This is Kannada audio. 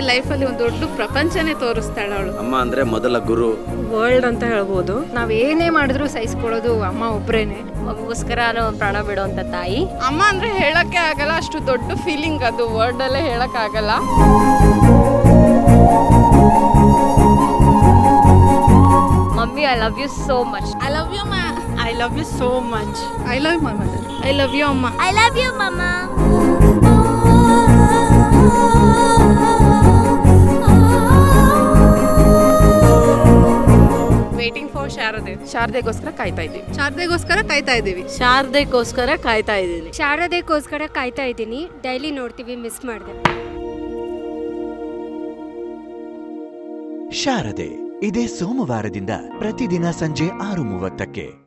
ಲೈಫಲ್ಲಿ ಒಂದು ದೊಡ್ಡ ಪ್ರಪಂಚನೇ ತೋರಿಸ್ತಾಳೆ ಅವಳು. ಅಮ್ಮ ಅಂದ್ರೆ ಮೊದಲ ಗುರು. ವರ್ಲ್ಡ್ ಅಂತ ಹೇಳ್ಬೋದು. ನಾವ್ ಏನೇ ಮಾಡಿದ್ರು ಸಹಿಸ್ಕೊಳ್ಳೋದು ಅಮ್ಮ ಒಬ್ರೇನೆ. ಮಗುಗೋಸ್ಕರ ಪ್ರಾಣ ಬಿಡುವಂತ ತಾಯಿ. ಅಮ್ಮ ಅಂದ್ರೆ ಹೇಳಕ್ಕೆ ಆಗಲ್ಲ ಅಷ್ಟು ದೊಡ್ಡ ಫೀಲಿಂಗ್ ಅದು. ವರ್ಡ್ ಅಲ್ಲೇ ಹೇಳಕ್ ಆಗಲ್ಲ. Mummy I love you so much I love you I love you so much I love my mother I love you ಅಮ್ಮ I love you mamma for Sharade? ಶಾರದೆಗೋಸ್ಕರ ಕಾಯ್ತಾ ಇದ್ದೀವಿ. ಶಾರದೆಗೋಸ್ಕರ ಕಾಯ್ತಾ ಇದ್ದೀವಿ. ಶಾರದೆಗೋಸ್ಕರ ಕಾಯ್ತಾ ಇದ್ದೀನಿ. ಶಾರದೆಗೋಸ್ಕರ ಕಾಯ್ತಾ ಇದ್ದೀನಿ. ಡೈಲಿ ನೋಡ್ತೀವಿ ಮಿಸ್ ಮಾಡಿದೆ. ಶಾರದೆ ಇದೇ ಸೋಮವಾರದಿಂದ ಪ್ರತಿದಿನ ಸಂಜೆ ಆರು ಮೂವತ್ತಕ್ಕೆ.